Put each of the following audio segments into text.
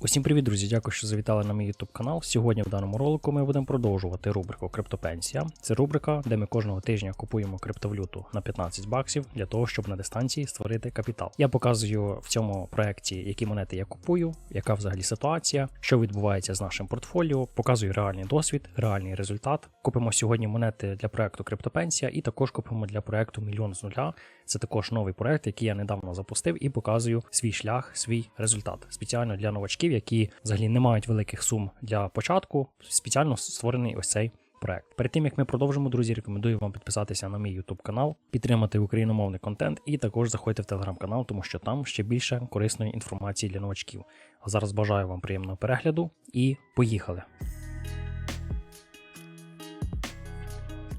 Усім привіт, друзі! Дякую, що завітали на мій YouTube канал. Сьогодні в даному ролику ми будемо продовжувати рубрику Криптопенсія. Це рубрика, де ми кожного тижня купуємо криптовалюту на 15 баксів для того, щоб на дистанції створити капітал. Я показую в цьому проєкті, які монети я купую, яка взагалі ситуація, що відбувається з нашим портфоліо. Показую реальний досвід, реальний результат. Купимо сьогодні монети для проекту Криптопенсія і також купимо для проекту Мільйон з нуля. Це також новий проект, який я недавно запустив, і показую свій шлях, свій результат спеціально для новачків, які взагалі не мають великих сум для початку. Спеціально створений ось цей проект. Перед тим як ми продовжимо, друзі, рекомендую вам підписатися на мій YouTube канал, підтримати україномовний контент і також заходьте в телеграм-канал, тому що там ще більше корисної інформації для новачків. А зараз бажаю вам приємного перегляду і поїхали!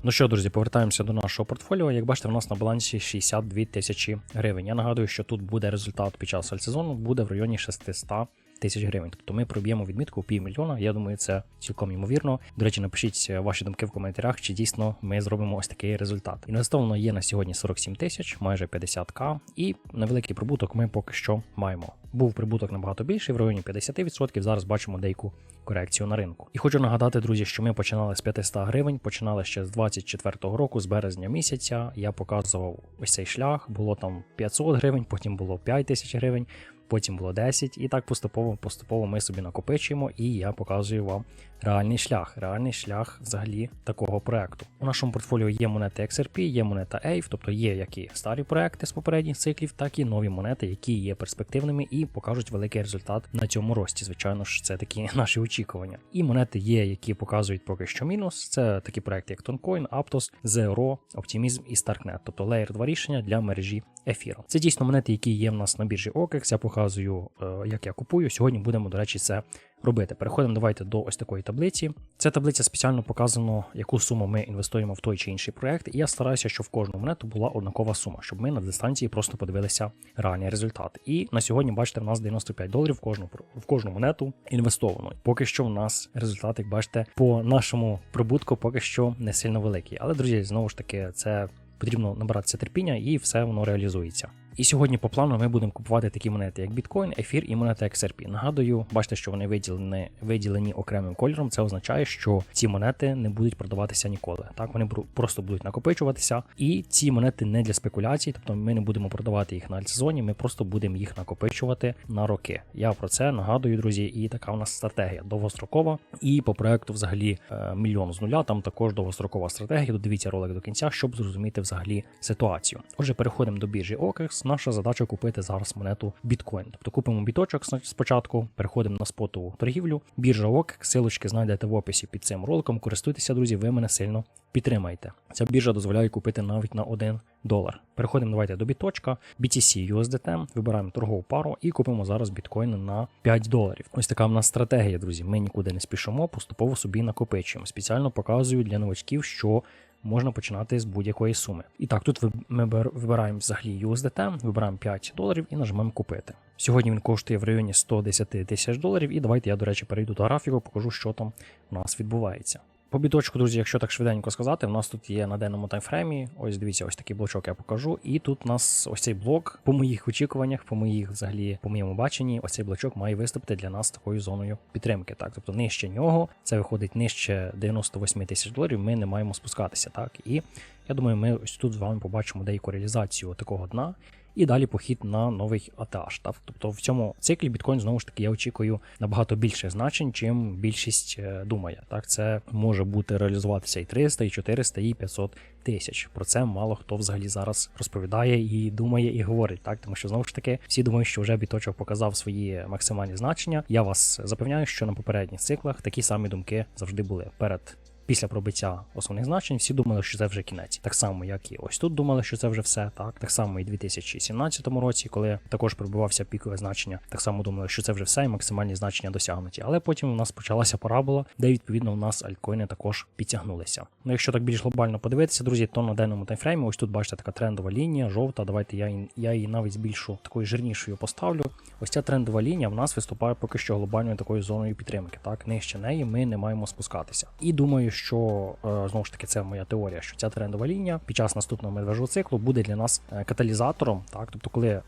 Ну що, друзі, повертаємося до нашого портфоліо. Як бачите, в нас на балансі 62 тисячі гривень. Я нагадую, що тут буде результат під час сезону, буде в районі 600 тисяч гривень. Тобто ми проб'ємо відмітку півмільйона. Я думаю, це цілком ймовірно. До речі, напишіть ваші думки в коментарях, чи дійсно ми зробимо ось такий результат. Інвестовано є на сьогодні 47 тисяч, майже 50к, і невеликий прибуток ми поки що маємо. Був прибуток набагато більший, в районі 50%. Зараз бачимо деяку корекцію на ринку. І хочу нагадати, друзі, що ми починали з 500 гривень, починали ще з 24-го року, з березня місяця. Я показував ось цей шлях. Було там 500 гривень, потім було 5 тисяч гривень потім було 10, і так поступово-поступово ми собі накопичуємо, і я показую вам реальний шлях, реальний шлях взагалі такого проекту. У нашому портфоліо є монети XRP, є монета AVE, тобто є як і старі проекти з попередніх циклів, так і нові монети, які є перспективними і покажуть великий результат на цьому рості. Звичайно ж, це такі наші очікування. І монети є, які показують поки що мінус. Це такі проекти, як Toncoin, Aptos, Zero, Optimism і Starknet, тобто Layer 2 рішення для мережі ефіру. Це дійсно монети, які є в нас на біржі OKEX. Я показую, е, як я купую. Сьогодні будемо, до речі, це робити. Переходимо давайте до ось такої таблиці. Ця таблиця спеціально показано, яку суму ми інвестуємо в той чи інший проект. І я стараюся, щоб в кожну монету була однакова сума, щоб ми на дистанції просто подивилися реальний результат. І на сьогодні, бачите, в нас 95 доларів в кожну в кожну монету інвестовано. Поки що в нас результат, як бачите, по нашому прибутку поки що не сильно великий. Але, друзі, знову ж таки, це потрібно набиратися терпіння і все воно реалізується. І сьогодні по плану ми будемо купувати такі монети, як біткоін, ефір і монета XRP. Нагадую, бачите, що вони виділені виділені окремим кольором. Це означає, що ці монети не будуть продаватися ніколи. Так вони просто будуть накопичуватися, і ці монети не для спекуляцій, тобто ми не будемо продавати їх на альтсезоні, ми просто будемо їх накопичувати на роки. Я про це нагадую, друзі, і така у нас стратегія довгострокова. І по проекту, взагалі, е, мільйон з нуля. Там також довгострокова стратегія. Додивіться ролик до кінця, щоб зрозуміти взагалі ситуацію. Отже, переходимо до біржі OKEX наша задача купити зараз монету біткоін. Тобто купимо біточок спочатку, переходимо на спотову торгівлю. Біржа ОК, силочки знайдете в описі під цим роликом. Користуйтеся, друзі, ви мене сильно підтримайте. Ця біржа дозволяє купити навіть на 1 долар. Переходимо давайте до біточка, BTC USDT, вибираємо торгову пару і купимо зараз біткоін на 5 доларів. Ось така в нас стратегія, друзі. Ми нікуди не спішимо, поступово собі накопичуємо. Спеціально показую для новачків, що можна починати з будь-якої суми. І так, тут ми вибираємо взагалі USDT, вибираємо 5 доларів і нажмемо купити. Сьогодні він коштує в районі 110 тисяч доларів. І давайте я, до речі, перейду до графіку, покажу, що там у нас відбувається. По біточку, друзі, якщо так швиденько сказати, в нас тут є на денному таймфреймі. Ось дивіться, ось такий блочок я покажу. І тут у нас ось цей блок, по моїх очікуваннях, по моїх взагалі, по моєму баченні, ось цей блочок має виступити для нас такою зоною підтримки. Так, тобто нижче нього, це виходить нижче 98 тисяч доларів. Ми не маємо спускатися. Так, і я думаю, ми ось тут з вами побачимо деяку реалізацію такого дна і далі похід на новий АТH. Так? Тобто в цьому циклі біткоін знову ж таки я очікую набагато більше значень, чим більшість е, думає. Так, Це може бути реалізуватися і 300, і 400, і 500 тисяч. Про це мало хто взагалі зараз розповідає і думає, і говорить. Так, Тому що знову ж таки всі думають, що вже біточок показав свої максимальні значення. Я вас запевняю, що на попередніх циклах такі самі думки завжди були перед після пробиття основних значень всі думали, що це вже кінець. Так само, як і ось тут думали, що це вже все. Так так само і в 2017 році, коли також пробивався пікове значення, так само думали, що це вже все, і максимальні значення досягнуті. Але потім у нас почалася парабола, де відповідно у нас альткоїни також підтягнулися. Ну, якщо так більш глобально подивитися, друзі, то на денному таймфреймі, ось тут бачите така трендова лінія, жовта. Давайте я я її навіть збільшу такою жирнішою поставлю. Ось ця трендова лінія в нас виступає поки що глобальною такою зоною підтримки. Так, нижче неї ми не маємо спускатися. І думаю, що е, знову ж таки це моя теорія, що ця трендова лінія під час наступного медвежого циклу буде для нас е, каталізатором. Так, тобто, коли е,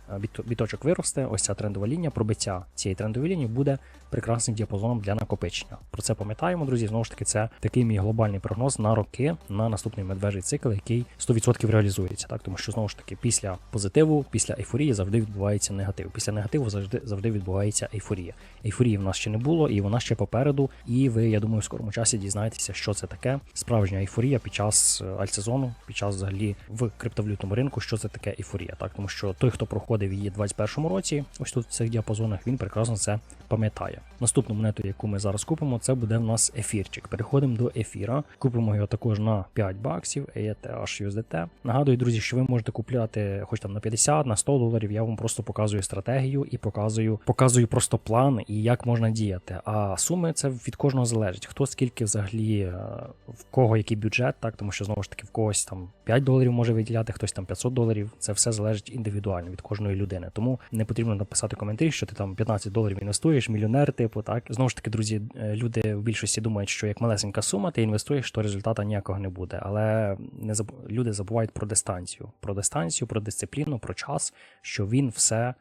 біточок виросте, ось ця трендова лінія, пробиття цієї трендової лінії буде прекрасним діапазоном для накопичення. Про це пам'ятаємо, друзі. Знову ж таки, це такий мій глобальний прогноз на роки на наступний медвежий цикл, який 100% реалізується. Так, тому що знову ж таки після позитиву, після ейфорії завжди відбувається негатив. Після негативу завжди завжди відбувається ейфорія. Ейфорії в нас ще не було, і вона ще попереду. І ви, я думаю, в скорому часі дізнаєтеся, що це таке. Справжня ейфорія під час е, альтсезону, під час взагалі в криптовалютному ринку, що це таке ейфорія. Так, тому що той, хто проходив її в 21-му році, ось тут в цих діапазонах, він прекрасно це пам'ятає. Наступну монету, яку ми зараз купимо, це буде в нас ефірчик. Переходимо до ефіра. Купимо його також на 5 баксів, ETH USDT. Нагадую, друзі, що ви можете купляти хоч там на 50, на 100 доларів. Я вам просто показую стратегію і показую, показую просто план і як можна діяти. А суми це від кожного залежить. Хто скільки взагалі е, в кого який бюджет, так тому що знову ж таки в когось там 5 доларів може виділяти, хтось там 500 доларів. Це все залежить індивідуально від кожної людини. Тому не потрібно написати коментарі, що ти там 15 доларів інвестуєш, мільйонер, типу, так знову ж таки, друзі, е, люди в більшості думають, що як малесенька сума, ти інвестуєш, то результату ніякого не буде. Але не заб... люди забувають про дистанцію, про дистанцію, про дисципліну, про час, що він все.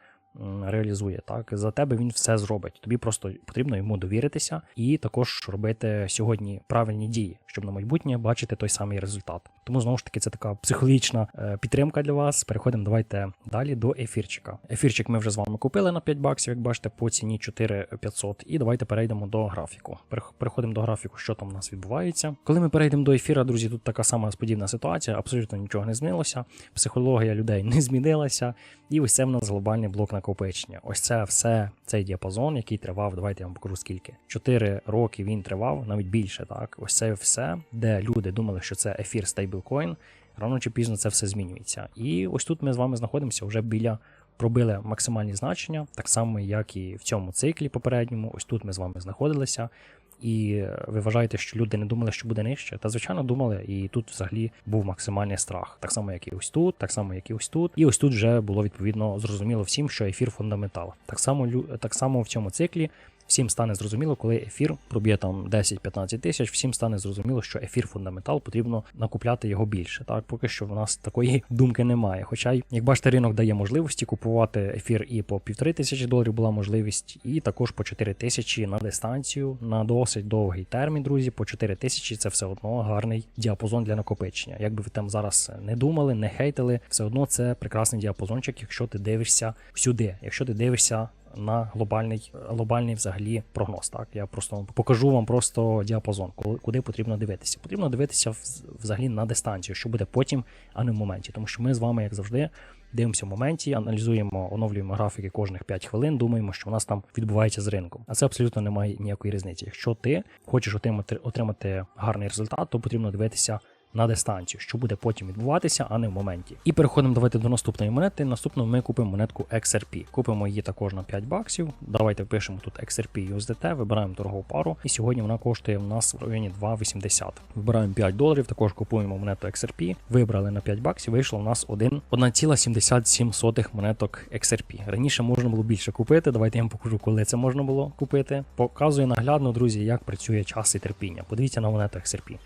Реалізує так за тебе він все зробить. Тобі просто потрібно йому довіритися і також робити сьогодні правильні дії, щоб на майбутнє бачити той самий результат. Тому знову ж таки це така психологічна е, підтримка для вас. Переходимо давайте далі до ефірчика. Ефірчик ми вже з вами купили на 5 баксів, як бачите, по ціні 4500. І давайте перейдемо до графіку. Переходимо до графіку, що там у нас відбувається. Коли ми перейдемо до ефіра, друзі, тут така сама подібна ситуація, абсолютно нічого не змінилося. Психологія людей не змінилася. І ось це в нас глобальний блок накопичення. Ось це все, цей діапазон, який тривав. Давайте я вам покажу скільки. 4 роки він тривав, навіть більше. Так, ось це все, де люди думали, що це ефір стейблкоін. Рано чи пізно це все змінюється. І ось тут ми з вами знаходимося вже біля. Пробили максимальні значення, так само, як і в цьому циклі попередньому. Ось тут ми з вами знаходилися. І ви вважаєте, що люди не думали, що буде нижче? Та звичайно думали, і тут взагалі був максимальний страх. Так само, як і ось тут, так само, як і ось тут. І ось тут вже було відповідно зрозуміло всім, що ефір фундаментал. Так само так само в цьому циклі. Всім стане зрозуміло, коли ефір проб'є там 10-15 тисяч, всім стане зрозуміло, що ефір фундаментал потрібно накупляти його більше. Так, поки що в нас такої думки немає. Хоча, як бачите, ринок дає можливості купувати ефір і по півтори тисячі доларів була можливість, і також по 4 тисячі на дистанцію на досить довгий термін, друзі. По 4 тисячі це все одно гарний діапазон для накопичення. Як би ви там зараз не думали, не хейтили, все одно це прекрасний діапазончик, якщо ти дивишся сюди, якщо ти дивишся на глобальний глобальний взагалі прогноз. Так я просто покажу вам просто діапазон, куди потрібно дивитися. Потрібно дивитися взагалі на дистанцію, що буде потім, а не в моменті. Тому що ми з вами, як завжди, дивимося в моменті, аналізуємо, оновлюємо графіки кожних 5 хвилин. Думаємо, що у нас там відбувається з ринком. А це абсолютно немає ніякої різниці. Якщо ти хочеш отримати отримати гарний результат, то потрібно дивитися на дистанцію, що буде потім відбуватися, а не в моменті. І переходимо давайте до наступної монети. Наступно ми купимо монетку XRP. Купимо її також на 5 баксів. Давайте впишемо тут XRP USDT, вибираємо торгову пару. І сьогодні вона коштує в нас в районі 2,80. Вибираємо 5 доларів, також купуємо монету XRP. Вибрали на 5 баксів, вийшло у нас 1 1,77 монеток XRP. Раніше можна було більше купити. Давайте я вам покажу, коли це можна було купити. Показую наглядно, друзі, як працює час і терпіння. Подивіться на монету XRP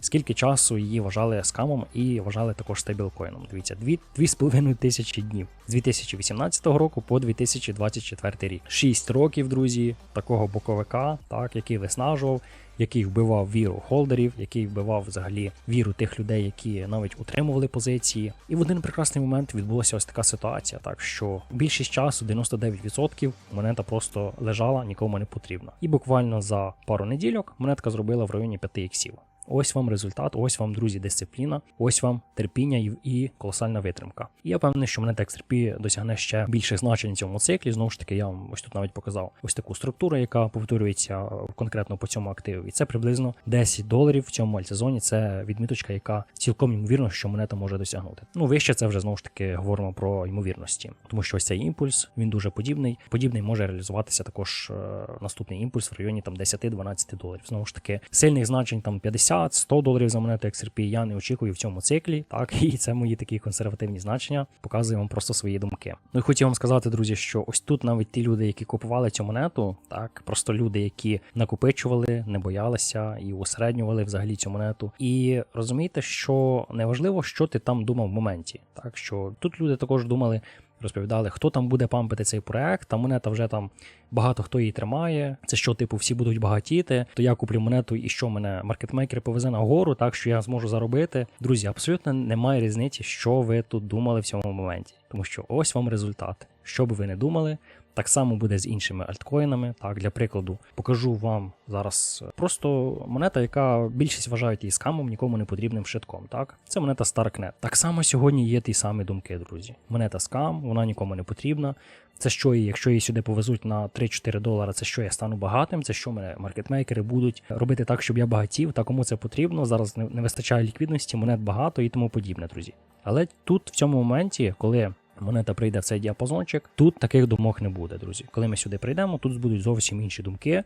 скільки часу її вважали скамом і вважали також стейблкоїном. Дивіться, 2,5 тисячі днів з 2018 року по 2024 рік. 6 років, друзі, такого боковика, так, який виснажував, який вбивав віру холдерів, який вбивав взагалі віру тих людей, які навіть утримували позиції. І в один прекрасний момент відбулася ось така ситуація, так що більшість часу, 99%, монета просто лежала, нікому не потрібна. І буквально за пару недільок монетка зробила в районі 5 іксів. Ось вам результат, ось вам, друзі, дисципліна, ось вам терпіння і, колосальна витримка. І я впевнений, що монета XRP досягне ще більших значень в цьому циклі. Знову ж таки, я вам ось тут навіть показав ось таку структуру, яка повторюється е, конкретно по цьому активу. І це приблизно 10 доларів в цьому альтсезоні. Це відміточка, яка цілком ймовірно, що монета може досягнути. Ну вище це вже знову ж таки говоримо про ймовірності, тому що ось цей імпульс він дуже подібний. Подібний може реалізуватися також е, наступний імпульс в районі там 10-12 доларів. Знову ж таки, сильних значень там 50 80, 100 доларів за монету XRP я не очікую в цьому циклі. Так, і це мої такі консервативні значення. Показую вам просто свої думки. Ну і хотів вам сказати, друзі, що ось тут навіть ті люди, які купували цю монету, так просто люди, які накопичували, не боялися і усереднювали взагалі цю монету. І розумієте, що неважливо, що ти там думав в моменті. Так що тут люди також думали. Розповідали, хто там буде пампити цей проект, та монета вже там багато хто її тримає. Це що, типу, всі будуть багатіти, то я куплю монету і що мене маркетмейкер повезе на гору, так що я зможу заробити. Друзі, абсолютно немає різниці, що ви тут думали в цьому моменті, тому що ось вам результат. Що би ви не думали, так само буде з іншими альткоїнами. Так, для прикладу, покажу вам зараз просто монета, яка більшість вважають її скамом, нікому не потрібним шитком. Так, це монета Starknet. Так само сьогодні є ті самі думки, друзі. Монета скам, вона нікому не потрібна. Це що, її, якщо її сюди повезуть на 3-4 долари, це що я стану багатим, це що мене маркетмейкери будуть робити так, щоб я багатів, та кому це потрібно. Зараз не вистачає ліквідності, монет багато і тому подібне, друзі. Але тут в цьому моменті, коли монета прийде в цей діапазончик, тут таких думок не буде, друзі. Коли ми сюди прийдемо, тут будуть зовсім інші думки.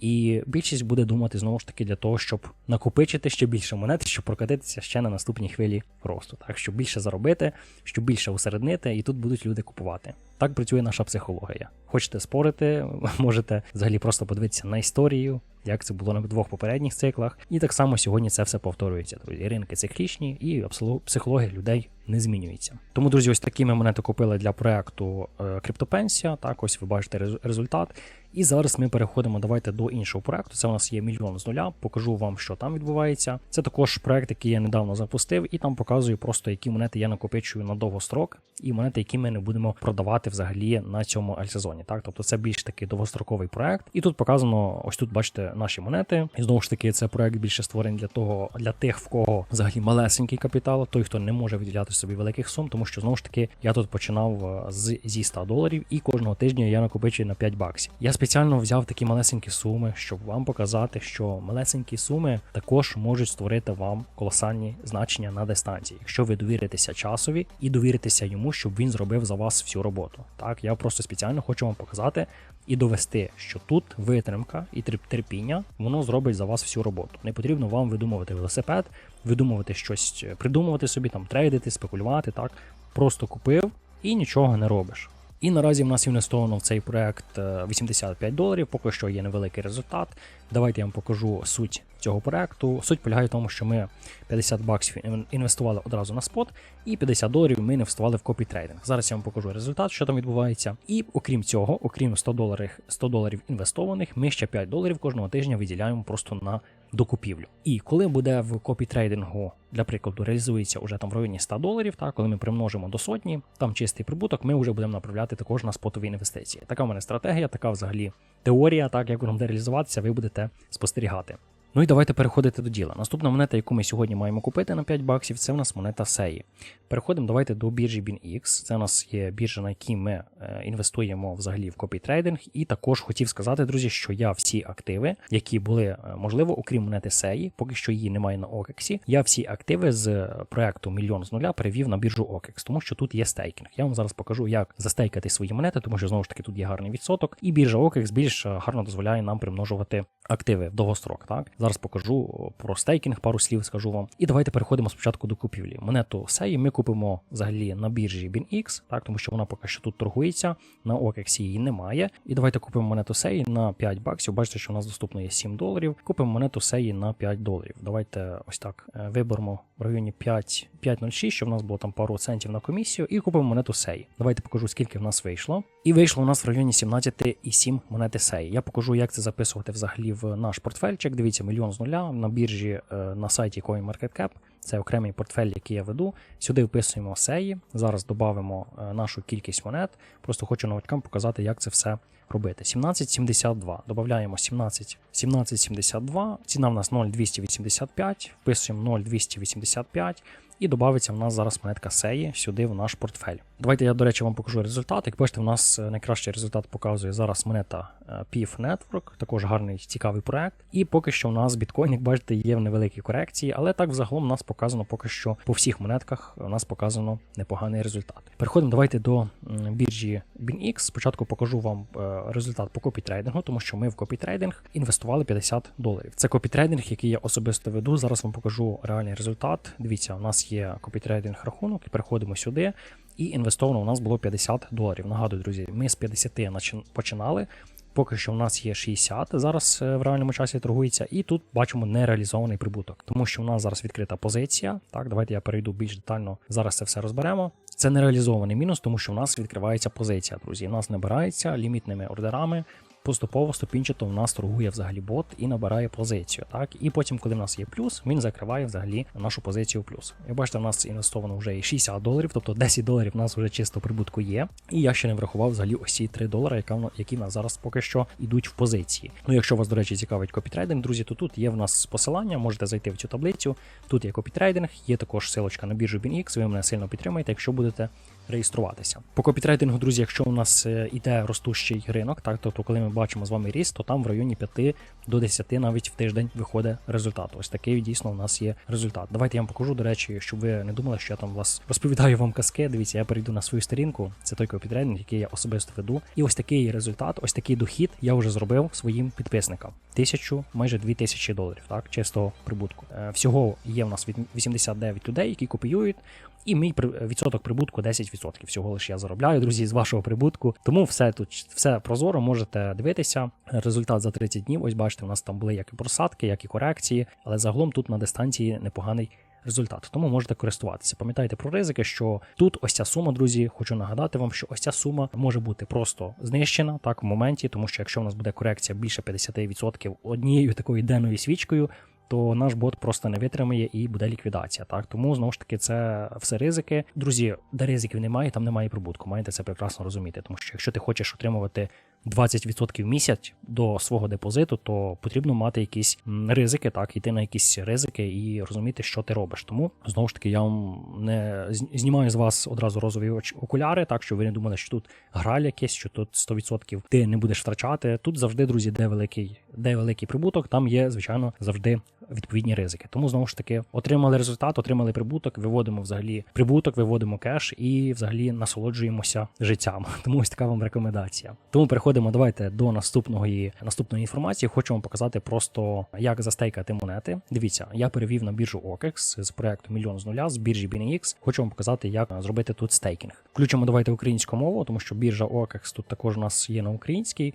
І більшість буде думати знову ж таки для того, щоб накопичити ще більше монет, щоб прокатитися ще на наступній хвилі росту. Так, щоб більше заробити, щоб більше усереднити, і тут будуть люди купувати. Так працює наша психологія. Хочете спорити, можете взагалі просто подивитися на історію, як це було на двох попередніх циклах. І так само сьогодні це все повторюється. Друзі, ринки циклічні і психологія людей не змінюється. Тому, друзі, ось такі ми монети купили для проекту е, Криптопенсія. Так, ось ви бачите результат. І зараз ми переходимо. Давайте до іншого проекту. Це у нас є мільйон з нуля. Покажу вам, що там відбувається. Це також проект, який я недавно запустив, і там показую просто, які монети я накопичую на довгострок, і монети, які ми не будемо продавати взагалі на цьому альсезоні. Так, тобто це більш такий довгостроковий проект. І тут показано, ось тут бачите наші монети. І знову ж таки, це проект більше створений для того, для тих, в кого взагалі малесенький капітал, той, хто не може виділяти собі великих сум, тому що знову ж таки я тут починав з зі 100 доларів, і кожного тижня я накопичую на 5 баксів. Я спеціально взяв такі малесенькі суми, щоб вам показати, що малесенькі суми також можуть створити вам колосальні значення на дистанції, якщо ви довіритеся часові і довіритеся йому, щоб він зробив за вас всю роботу. Так, я просто спеціально хочу вам показати і довести, що тут витримка і терпіння, воно зробить за вас всю роботу. Не потрібно вам видумувати велосипед, видумувати щось, придумувати собі, там трейдити, спекулювати. Так, просто купив і нічого не робиш. І наразі в нас інвестовано в цей проект 85 доларів, поки що є невеликий результат. Давайте я вам покажу суть цього проекту. Суть полягає в тому, що ми 50 баксів інвестували одразу на спот, і 50 доларів ми інвестували в копітрейдинг. Зараз я вам покажу результат, що там відбувається. І окрім цього, окрім 100 доларів 100 доларів інвестованих, ми ще 5 доларів кожного тижня виділяємо просто на докупівлю. І коли буде в копітрейдингу, для прикладу, реалізується уже там в районі 100 доларів, та коли ми примножимо до сотні, там чистий прибуток, ми вже будемо направляти також на спотові інвестиції. Така в мене стратегія, така взагалі теорія, так як воно буде реалізуватися, ви будете спостерігати. Ну і давайте переходити до діла. Наступна монета, яку ми сьогодні маємо купити на 5 баксів, це у нас монета SEI. Переходимо давайте до біржі BinX. Це у нас є біржа, на якій ми е, інвестуємо взагалі в копітрейдинг. І також хотів сказати, друзі, що я всі активи, які були, е, можливо, окрім монети SEI, поки що її немає на OKEX, я всі активи з проекту мільйон з нуля перевів на біржу OKEX, тому що тут є стейкінг. Я вам зараз покажу, як застейкати свої монети, тому що знову ж таки тут є гарний відсоток. І біржа OKEX більш е, гарно дозволяє нам примножувати активи в довгострок. Так зараз покажу про стейкінг, пару слів скажу вам. І давайте переходимо спочатку до купівлі. Монету SEI ми купимо взагалі на біржі BinX, так тому що вона поки що тут торгується. На OKEX її немає. І давайте купимо монету SEI на 5 баксів. Бачите, що у нас доступно є 7 доларів. Купимо монету SEI на 5 доларів. Давайте ось так е, виберемо в районі 5,06, щоб в нас було там пару центів на комісію, і купимо монету SEI. Давайте покажу, скільки в нас вийшло. І вийшло у нас в районі 17,7 монети SEI. Я покажу, як це записувати взагалі в наш портфельчик. Дивіться, мільйон з нуля на біржі е, на сайті CoinMarketCap. Це окремий портфель, який я веду. Сюди вписуємо сеї. Зараз додамо е, нашу кількість монет. Просто хочу новачкам показати, як це все робити. 17,72. Додаємо 17, 17,72. Ціна в нас 0,285. Вписуємо 0,285. І додається в нас зараз монетка Сеї сюди в наш портфель. Давайте я, до речі, вам покажу результат. Як бачите, в нас е, найкращий результат показує зараз монета PIF Network, також гарний цікавий проект. І поки що у нас біткоін, як бачите, є в невеликій корекції, але так взагалом у нас показано поки що по всіх монетках. У нас показано непоганий результат. Переходимо давайте до біржі BinX. Спочатку покажу вам е, результат по копітрейдингу, тому що ми в копітрейдинг інвестували 50 доларів. Це копітрейдинг, який я особисто веду. Зараз вам покажу реальний результат. Дивіться, у нас є копітрейдинг рахунок, і переходимо сюди. І інвестовано у нас було 50 доларів. Нагадую, друзі, ми з 50 починали. Поки що у нас є 60, зараз е, в реальному часі торгується, і тут бачимо нереалізований прибуток, тому що у нас зараз відкрита позиція. Так, давайте я перейду більш детально. Зараз це все розберемо. Це нереалізований мінус, тому що у нас відкривається позиція, друзі. У нас набирається лімітними ордерами. Поступово ступінчато у нас торгує взагалі бот і набирає позицію. Так, і потім, коли в нас є плюс, він закриває взагалі нашу позицію в плюс. Як бачите, в нас інвестовано вже і 60 доларів, тобто 10 доларів у нас вже чисто прибутку є. І я ще не врахував взагалі ці 3 долари, які в нас зараз поки що йдуть в позиції. Ну, якщо вас, до речі, цікавить копітрейдинг, друзі, то тут є в нас посилання, можете зайти в цю таблицю. Тут є копітрейдинг, є також силочка на біржу BinX, ви мене сильно підтримаєте, якщо будете реєструватися. По копітрейдингу, друзі, якщо у нас е, іде ростущий ринок, так тобто, коли ми бачимо з вами ріст, то там в районі 5 до 10 навіть в тиждень виходить результат. Ось такий дійсно у нас є результат. Давайте я вам покажу, до речі, щоб ви не думали, що я там вас розповідаю вам казки. Дивіться, я перейду на свою сторінку. Це той копітрейдинг, який я особисто веду. І ось такий результат, ось такий дохід я вже зробив своїм підписникам. Тисячу, майже дві тисячі доларів, так, чистого прибутку. Е, Всього є в нас від 89 людей, які копіюють. І мій відсоток прибутку 10%. Всього лише я заробляю, друзі, з вашого прибутку. Тому все тут все прозоро, можете дивитися. Результат за 30 днів. Ось бачите, у нас там були як і просадки, як і корекції, але загалом тут на дистанції непоганий. Результат, тому можете користуватися. Пам'ятайте про ризики, що тут ось ця сума, друзі, хочу нагадати вам, що ось ця сума може бути просто знищена так в моменті, тому що якщо в нас буде корекція більше 50% однією такою денною свічкою, то наш бот просто не витримає і буде ліквідація. Так тому знову ж таки це все ризики. Друзі, де ризиків немає, там немає прибутку. Маєте це прекрасно розуміти. Тому що якщо ти хочеш отримувати 20% в місяць до свого депозиту, то потрібно мати якісь ризики, так йти на якісь ризики і розуміти, що ти робиш. Тому знову ж таки я вам не знімаю з вас одразу розові окуляри, так що ви не думали, що тут граль якийсь, що тут 100% ти не будеш втрачати. Тут завжди, друзі, де великий, де великий прибуток, там є звичайно завжди відповідні ризики. Тому знову ж таки отримали результат, отримали прибуток, виводимо взагалі прибуток, виводимо кеш і взагалі насолоджуємося життям. Тому ось така вам рекомендація. Тому переходимо давайте до наступної наступної інформації. Вам показати просто як застейкати монети. Дивіться, я перевів на біржу OKEX з проекту Мільйон з нуля з біржі BNX. Вам показати, як зробити тут стейкінг. Включимо давайте українську мову, тому що біржа OKEX тут також у нас є на українській.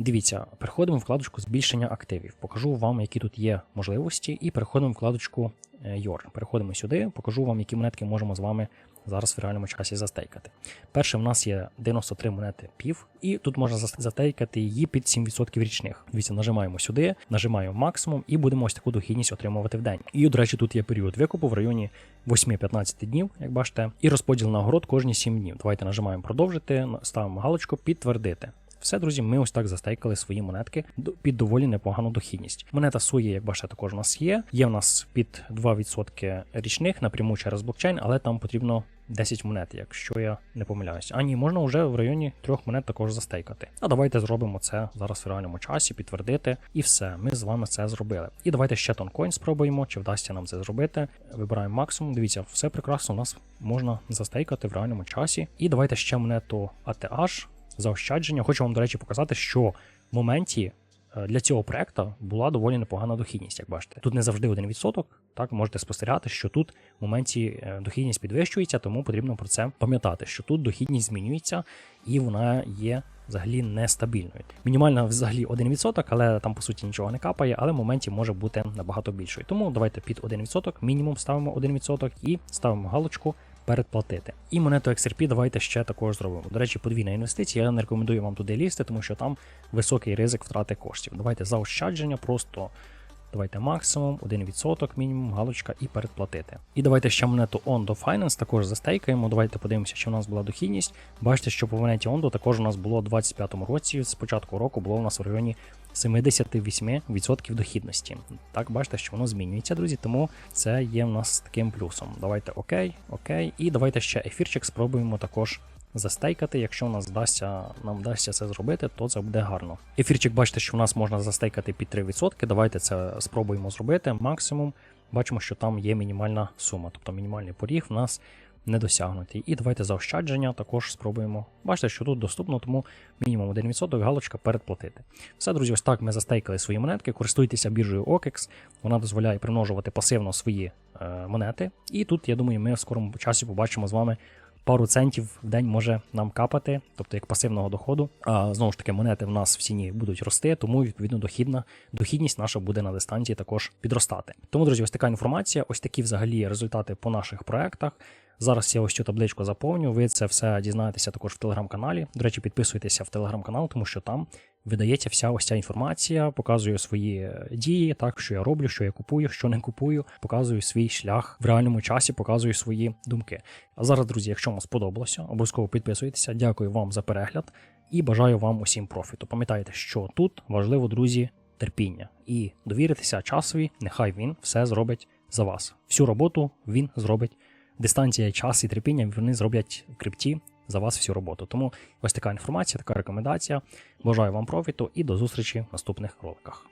Дивіться, переходимо в вкладочку збільшення активів. Покажу вам, які тут є можливості, і переходимо в вкладочку е, Your. Переходимо сюди, покажу вам, які монетки можемо з вами зараз в реальному часі застейкати. Перше, в нас є 93 монети пів, і тут можна зас- затейкати її під 7% річних. Дивіться, нажимаємо сюди, нажимаємо максимум і будемо ось таку дохідність отримувати в день. І, до речі, тут є період викупу в районі 8-15 днів, як бачите, і розподіл нагород кожні 7 днів. Давайте нажимаємо продовжити, ставимо галочку підтвердити. Все, друзі, ми ось так застейкали свої монетки під доволі непогану дохідність. Монета Суї, як бачите, також у нас є. Є в нас під 2% річних напряму через блокчейн, але там потрібно 10 монет, якщо я не помиляюсь. А ні, можна вже в районі трьох монет також застейкати. А давайте зробимо це зараз в реальному часі, підтвердити, і все. Ми з вами це зробили. І давайте ще тонкоін спробуємо, чи вдасться нам це зробити. Вибираємо максимум. Дивіться, все прекрасно. У нас можна застейкати в реальному часі. І давайте ще монету ATH заощадження. Хочу вам, до речі, показати, що в моменті е, для цього проекту була доволі непогана дохідність, як бачите. Тут не завжди 1%, так можете спостерігати, що тут в моменті е, дохідність підвищується, тому потрібно про це пам'ятати, що тут дохідність змінюється і вона є взагалі нестабільною. Мінімальна взагалі 1%, але там по суті нічого не капає, але в моменті може бути набагато більшою. Тому давайте під 1%, мінімум ставимо 1% і ставимо галочку передплатити. І монету XRP давайте ще також зробимо. До речі, подвійна інвестиція. Я не рекомендую вам туди лізти, тому що там високий ризик втрати коштів. Давайте заощадження, просто давайте максимум, 1% мінімум, галочка і передплатити. І давайте ще монету Ondo Finance також застейкаємо. Давайте подивимося, чи у нас була дохідність. Бачите, що по монеті Ondo також у нас було у 25-му році. З початку року було у нас в районі 78% дохідності. Так, бачите, що воно змінюється, друзі, тому це є в нас таким плюсом. Давайте окей, окей. І давайте ще ефірчик спробуємо також застейкати. Якщо нас вдасться, нам вдасться це зробити, то це буде гарно. Ефірчик, бачите, що в нас можна застейкати під 3%. Давайте це спробуємо зробити. Максимум. Бачимо, що там є мінімальна сума, тобто мінімальний поріг в нас не досягнутий. І давайте заощадження також спробуємо. Бачите, що тут доступно, тому мінімум 1% галочка передплатити. Все, друзі, ось так ми застейкали свої монетки. Користуйтеся біржею OKEX. Вона дозволяє примножувати пасивно свої е, монети. І тут, я думаю, ми в скорому часі побачимо з вами. Пару центів в день може нам капати, тобто як пасивного доходу. А знову ж таки, монети в нас в ціні будуть рости, тому відповідно дохідна дохідність наша буде на дистанції також підростати. Тому, друзі, ось така інформація, ось такі взагалі результати по наших проектах. Зараз я ось цю табличку заповню. Ви це все дізнаєтеся також в телеграм-каналі. До речі, підписуйтеся в телеграм-канал, тому що там видається вся ось ця інформація, показую свої дії, так що я роблю, що я купую, що не купую, показую свій шлях в реальному часі, показую свої думки. А зараз, друзі, якщо вам сподобалося, обов'язково підписуйтеся. Дякую вам за перегляд і бажаю вам усім профіту. Пам'ятайте, що тут важливо, друзі, терпіння і довіритися часові. Нехай він все зробить за вас. Всю роботу він зробить. Дистанція, час і терпіння вони зроблять в крипті за вас всю роботу. Тому ось така інформація, така рекомендація. Бажаю вам профіту і до зустрічі в наступних роликах.